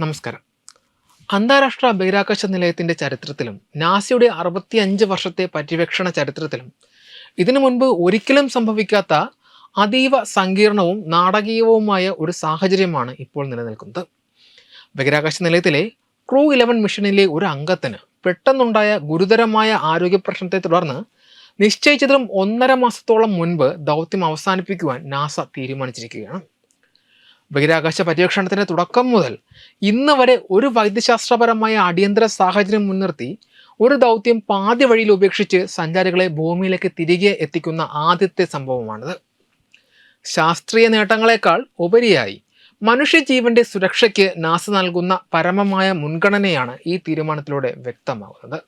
നമസ്കാരം. അന്താരാഷ്ട്ര ബഹിരാകാശ നിലയത്തിന്റെ ചരിത്രത്തിലും നാസയുടെ അറുപത്തിയഞ്ച് വർഷത്തെ പര്യവേക്ഷണ ചരിത്രത്തിലും ഇതിനു മുൻപ് ഒരിക്കലും സംഭവിക്കാത്ത അതീവ സങ്കീർണവും നാടകീയവുമായ ഒരു സാഹചര്യമാണ് ഇപ്പോൾ നിലനിൽക്കുന്നത്. ബഹിരാകാശ നിലയത്തിലെ ക്രൂ ഇലവൻ മിഷനിലെ ഒരു അംഗത്തിന് പെട്ടെന്നുണ്ടായ ഗുരുതരമായ ആരോഗ്യ പ്രശ്നത്തെ തുടർന്ന് നിശ്ചയിച്ചതിലും ഒന്നര മാസത്തോളം മുൻപ് ദൗത്യം അവസാനിപ്പിക്കുവാൻ നാസ തീരുമാനിച്ചിരിക്കുകയാണ്. ബഹിരാകാശ പര്യവേക്ഷണത്തിന്റെ തുടക്കം മുതൽ ഇന്ന് വരെ ഒരു വൈദ്യശാസ്ത്രപരമായ അടിയന്തര സാഹചര്യം മുൻനിർത്തി ഒരു ദൗത്യം പാതി വഴിയിൽ ഉപേക്ഷിച്ച് സഞ്ചാരികളെ ഭൂമിയിലേക്ക് തിരികെ എത്തിക്കുന്ന ആദ്യത്തെ സംഭവമാണിത്. ശാസ്ത്രീയ നേട്ടങ്ങളെക്കാൾ ഉപരിയായി മനുഷ്യജീവന്റെ സുരക്ഷയ്ക്ക് നാസ നൽകുന്ന പരമമായ മുൻഗണനയാണ് ഈ തീരുമാനത്തിലൂടെ വ്യക്തമാകുന്നത്.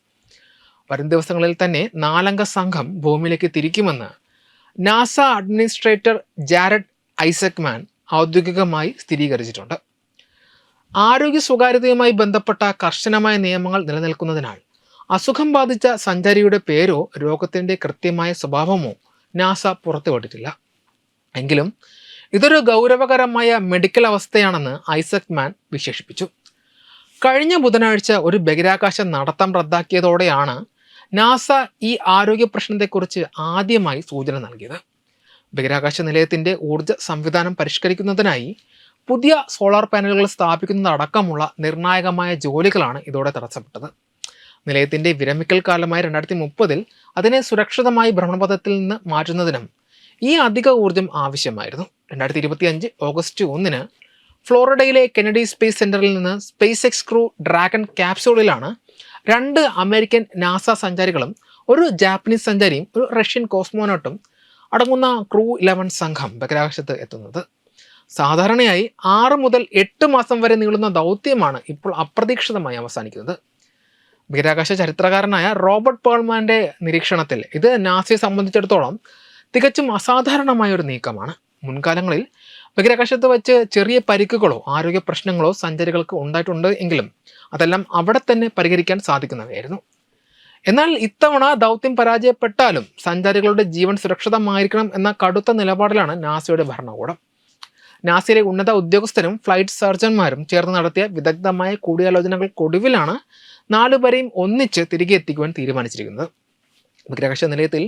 വരും ദിവസങ്ങളിൽ തന്നെ നാലംഗ സംഘം ഭൂമിയിലേക്ക് തിരിക്കുമെന്ന് നാസ അഡ്മിനിസ്ട്രേറ്റർ ജാരഡ് ഐസക്മാൻ ഔദ്യോഗികമായി സ്ഥിരീകരിച്ചിട്ടുണ്ട്. ആരോഗ്യ സ്വകാര്യതയുമായി ബന്ധപ്പെട്ട കർശനമായ നിയമങ്ങൾ നിലനിൽക്കുന്നതിനാൽ അസുഖം ബാധിച്ച സഞ്ചാരിയുടെ പേരോ രോഗത്തിന്റെ കൃത്യമായ സ്വഭാവമോ നാസ പുറത്തുവിട്ടിട്ടില്ല. എങ്കിലും ഇതൊരു ഗൗരവകരമായ മെഡിക്കൽ അവസ്ഥയാണെന്ന് ഐസക് മാൻ വിശേഷിപ്പിച്ചു. കഴിഞ്ഞ ബുധനാഴ്ച ഒരു ബഹിരാകാശ നടത്തം റദ്ദാക്കിയതോടെയാണ് നാസ ഈ ആരോഗ്യ പ്രശ്നത്തെക്കുറിച്ച് ആദ്യമായി സൂചന നൽകിയത്. ബഹിരാകാശ നിലയത്തിന്റെ ഊർജ സംവിധാനം പരിഷ്കരിക്കുന്നതിനായി പുതിയ സോളാർ പാനലുകൾ സ്ഥാപിക്കുന്നതടക്കമുള്ള നിർണായകമായ ജോലികളാണ് ഇതോടെ തടസ്സപ്പെട്ടത്. നിലയത്തിന്റെ വിരമിക്കൽ കാലമായ രണ്ടായിരത്തി മുപ്പതിൽ അതിനെ സുരക്ഷിതമായി ഭ്രമണപഥത്തിൽ നിന്ന് മാറ്റുന്നതിനും ഈ അധിക ഊർജം ആവശ്യമായിരുന്നു. രണ്ടായിരത്തി ഇരുപത്തി അഞ്ച് ഓഗസ്റ്റ് ഒന്നിന് ഫ്ലോറിഡയിലെ കെനഡി സ്പേസ് സെന്ററിൽ നിന്ന് സ്പേസ് എക്സ് ക്രൂ ഡ്രാഗൺ ക്യാപ്സൂളിലാണ് രണ്ട് അമേരിക്കൻ നാസ സഞ്ചാരികളും ഒരു ജാപ്പനീസ് സഞ്ചാരിയും ഒരു റഷ്യൻ കോസ്മോനോട്ടും അടങ്ങുന്ന ക്രൂ ഇലവൻ സംഘം ബഹിരാകാശത്ത് എത്തുന്നത്. സാധാരണയായി ആറ് മുതൽ എട്ട് മാസം വരെ നീളുന്ന ദൗത്യമാണ് ഇപ്പോൾ അപ്രതീക്ഷിതമായി അവസാനിക്കുന്നത്. ബഹിരാകാശ ചരിത്രകാരനായ റോബർട്ട് പേൾമാന്റെ നിരീക്ഷണത്തിൽ ഇത് നാസയെ സംബന്ധിച്ചിടത്തോളം തികച്ചും അസാധാരണമായ ഒരു നീക്കമാണ്. മുൻകാലങ്ങളിൽ ബഹിരാകാശത്ത് വെച്ച് ചെറിയ പരിക്കുകളോ ആരോഗ്യ പ്രശ്നങ്ങളോ സഞ്ചാരികൾക്ക് ഉണ്ടായിട്ടുണ്ട് എങ്കിലും അതെല്ലാം അവിടെ തന്നെ പരിഹരിക്കാൻ സാധിക്കുന്നവയായിരുന്നു. എന്നാൽ ഇത്തവണ ദൗത്യം പരാജയപ്പെട്ടാലും സഞ്ചാരികളുടെ ജീവൻ സുരക്ഷിതമായിരിക്കണം എന്ന കടുത്ത നിലപാടിലാണ് നാസയുടെ ഭരണകൂടം. നാസയിലെ ഉന്നത ഉദ്യോഗസ്ഥരും ഫ്ലൈറ്റ് സർജന്മാരും ചേർന്ന് നടത്തിയ വിദഗ്ധമായ കൂടിയാലോചനകൾക്കൊടുവിലാണ് നാലുപേരെയും ഒന്നിച്ച് തിരികെ എത്തിക്കുവാൻ തീരുമാനിച്ചിരിക്കുന്നത്. ബഹിരാകാശ നിലയത്തിൽ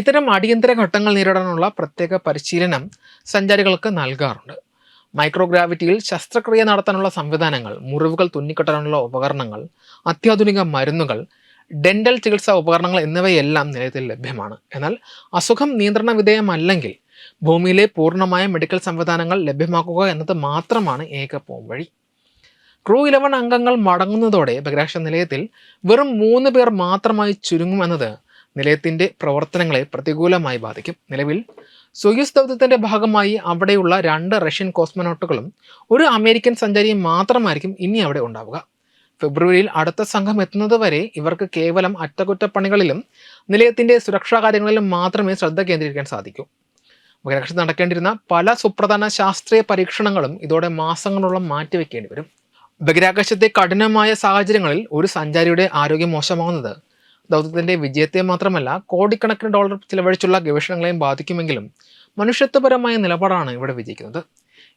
ഇത്തരം അടിയന്തര ഘട്ടങ്ങൾ നേരിടാനുള്ള പ്രത്യേക പരിശീലനം സഞ്ചാരികൾക്ക് നൽകാറുണ്ട്. മൈക്രോഗ്രാവിറ്റിയിൽ ശസ്ത്രക്രിയ നടത്താനുള്ള സംവിധാനങ്ങൾ മുറിവുകൾ തുന്നിക്കെട്ടാനുള്ള ഉപകരണങ്ങൾ അത്യാധുനിക മരുന്നുകൾ ഡെന്റൽ ചികിത്സാ ഉപകരണങ്ങൾ എന്നിവയെല്ലാം നിലയത്തിൽ ലഭ്യമാണ്. എന്നാൽ അസുഖം നിയന്ത്രണ വിധേയമല്ലെങ്കിൽ ഭൂമിയിലെ പൂർണമായ മെഡിക്കൽ സംവിധാനങ്ങൾ ലഭ്യമാക്കുക എന്നത് മാത്രമാണ് ഏക പോംവഴി ക്രൂ ഇലവൻ അംഗങ്ങൾ മടങ്ങുന്നതോടെ ബഹിരാക്ഷ നിലയത്തിൽ വെറും മൂന്ന് പേർ മാത്രമായി ചുരുങ്ങുമെന്നത് നിലയത്തിന്റെ പ്രവർത്തനങ്ങളെ പ്രതികൂലമായി ബാധിക്കും. നിലവിൽ സൊയൂസ് ദൗത്യത്തിന്റെ ഭാഗമായി അവിടെയുള്ള രണ്ട് റഷ്യൻ കോസ്മനോട്ടുകളും ഒരു അമേരിക്കൻ സഞ്ചാരിയും മാത്രമായിരിക്കും ഇനി അവിടെ ഉണ്ടാവുക. ഫെബ്രുവരിയിൽ അടുത്ത സംഘം എത്തുന്നത് വരെ ഇവർക്ക് കേവലം അറ്റകുറ്റപ്പണികളിലും നിലയത്തിന്റെ സുരക്ഷാ കാര്യങ്ങളിലും മാത്രമേ ശ്രദ്ധ കേന്ദ്രീകരിക്കാൻ സാധിക്കൂ. ബഹിരാകാശത്ത് നടക്കേണ്ടിരുന്ന പല സുപ്രധാന ശാസ്ത്രീയ പരീക്ഷണങ്ങളും ഇതോടെ മാസങ്ങളോളം മാറ്റിവെക്കേണ്ടി വരും. ബഹിരാകാശത്തെ കഠിനമായ സാഹചര്യങ്ങളിൽ ഒരു സഞ്ചാരിയുടെ ആരോഗ്യം മോശമാകുന്നത് ദൗത്യത്തിന്റെ വിജയത്തെ മാത്രമല്ല കോടിക്കണക്കിന് ഡോളർ ചിലവഴിച്ചുള്ള ഗവേഷണങ്ങളെയും ബാധിക്കുമെങ്കിലും മനുഷ്യത്വപരമായ നിലപാടാണ് ഇവിടെ വിജയിക്കുന്നത്.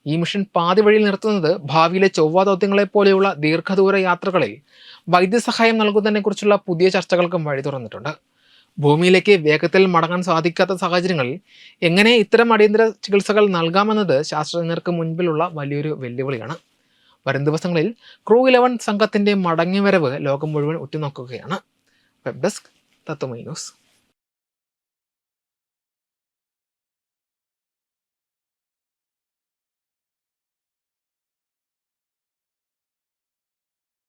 ഈ മിഷൻ പാതി വഴിയിൽ നിർത്തുന്നത് ഭാവിയിലെ ചൊവ്വ ദൗത്യങ്ങളെ പോലെയുള്ള ദീർഘദൂര യാത്രകളിൽ വൈദ്യസഹായം നൽകുന്നതിനെക്കുറിച്ചുള്ള പുതിയ ചർച്ചകൾക്കും വഴി തുറന്നിട്ടുണ്ട്. ഭൂമിയിലേക്ക് വേഗത്തിൽ മടങ്ങാൻ സാധിക്കാത്ത സാഹചര്യങ്ങളിൽ എങ്ങനെ ഇത്തരം അടിയന്തര ചികിത്സകൾ നൽകാമെന്നത് ശാസ്ത്രജ്ഞർക്ക് മുൻപിലുള്ള വലിയൊരു വെല്ലുവിളിയാണ്. വരും ദിവസങ്ങളിൽ ക്രൂ ഇലവൻ സംഘത്തിന്റെ മടങ്ങിവരവ് ലോകം മുഴുവൻ ഉറ്റുനോക്കുകയാണ്. Web desk Tatwamayi news.